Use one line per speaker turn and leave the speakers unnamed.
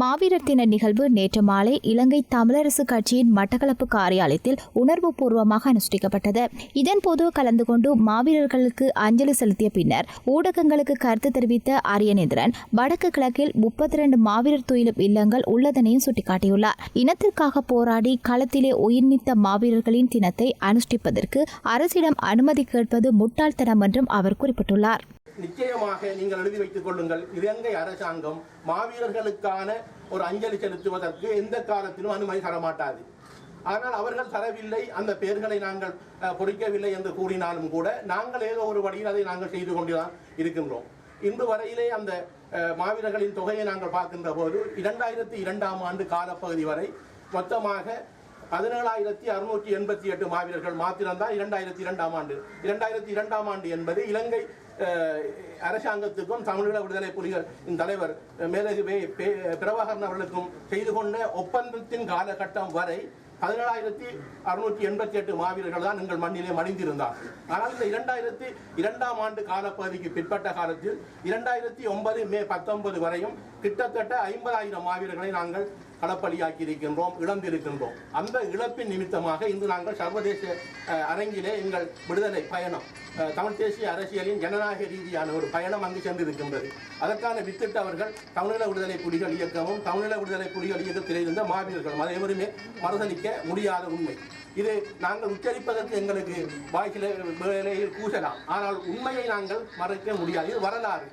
மாவீரர் தின நிகழ்வு நேற்று மாலை இலங்கை தமிழரசு கட்சியின் மட்டக்களப்பு காரியாலயத்தில் உணர்வுபூர்வமாக அனுஷ்டிக்கப்பட்டது. இதன்போது கலந்து கொண்டு மாவீரர்களுக்கு அஞ்சலி செலுத்திய பின்னர் ஊடகங்களுக்கு கருத்து தெரிவித்த அரியநேந்திரன் வடக்கு கிழக்கில் முப்பத்தி இரண்டு மாவீரர் துயிலும் இல்லங்கள் உள்ளதனையும் சுட்டிக்காட்டியுள்ளார். இனத்திற்காக போராடி களத்திலே உயிர்நீத்த மாவீரர்களின் தினத்தை அனுஷ்டிப்பதற்கு அரசிடம் அனுமதி கேட்பது முட்டாள்தனம் என்றும் அவர் குறிப்பிட்டுள்ளார்.
நிச்சயமாக நீங்கள் எழுதி வைத்துக் கொள்ளுங்கள். இலங்கை அரசாங்கம் மாவீரர்களுக்கான ஒரு அஞ்சலி செலுத்துவதற்கு எந்த காலத்திலும் அனுமதி தரமாட்டாது. ஆனால் அவர்கள் தரவில்லை அந்த பெயர்களை நாங்கள் பொறிக்கவில்லை என்று கூறினாலும் கூட நாங்கள் ஏதோ ஒரு வழியில் அதை நாங்கள் செய்து கொண்டுதான் இருக்கின்றோம். இன்று வரையிலே அந்த மாவீரர்களின் தொகையை நாங்கள் பார்க்கின்ற போது இரண்டாயிரத்தி இரண்டாம் ஆண்டு காலப்பகுதி வரை மொத்தமாக பதினேழாயிரத்தி அறுநூற்றி எண்பத்தி எட்டு மாவீரர்கள் மாத்திரம்தான் இரண்டாயிரத்தி இரண்டாம் ஆண்டு. இரண்டாயிரத்தி இரண்டாம் ஆண்டு என்பது இலங்கை அரசாங்கத்துக்கும் தமிழீழ விடுதலை புலிகளின் தலைவர் அஹ், பிரபாகரன் அவர்களுக்கும் செய்து கொண்ட ஒப்பந்தத்தின் காலகட்டம் வரை பதினேழாயிரத்தி அறுநூற்றி எண்பத்தி எட்டு மாவீரர்கள் தான் எங்கள் மண்ணிலே மடிந்திருந்தார். ஆனால் இந்த இரண்டாயிரத்தி இரண்டாம் ஆண்டு காலப்பகுதிக்கு பிற்பட்ட காலத்தில் இரண்டாயிரத்தி ஒன்பது மே பத்தொன்பது வரையும் கிட்டத்தட்ட ஐம்பதாயிரம் மாவீரர்களை நாங்கள் களப்பலியாக்கி இருக்கின்றோம் இழந்திருக்கின்றோம். அந்த இழப்பின் நிமித்தமாக இன்று நாங்கள் சர்வதேச அஹ், அரங்கிலே எங்கள் விடுதலை பயணம் தமிழ் தேசிய அரசியலின் ஜனநாயக ரீதியான ஒரு பயணம் அங்கு சென்றிருக்கின்றது. அதற்கான வித்திட்டவர்கள் தமிழீழ விடுதலை புலிகள் இயக்கமும் தமிழீழ விடுதலை புலிகள் இயக்கத்தில் இருந்த மாவீரர்களும் அதை எவருமே மறுதளிக்க முடியாத உண்மை. இது நாங்கள் உச்சரிப்பதற்கு எங்களுக்கு வாய்ச்சில வேலையில் கூசலாம். ஆனால் உண்மையை நாங்கள் மறைக்க முடியாது. இது வரலாறு.